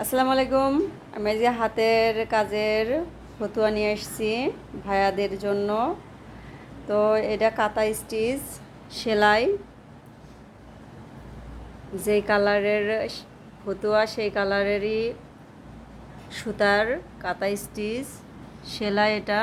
আসসালামু আলাইকুম। আমি যে হাতের কাজের ফতুয়া নিয়ে এসেছি ভায়াদের জন্য। তো এটা কাতা স্টিচ, সেলাই। যেই কালারের ফতুয়া, সেই কালারেরই সুতার কাতা স্টিচ, সেলাই এটা।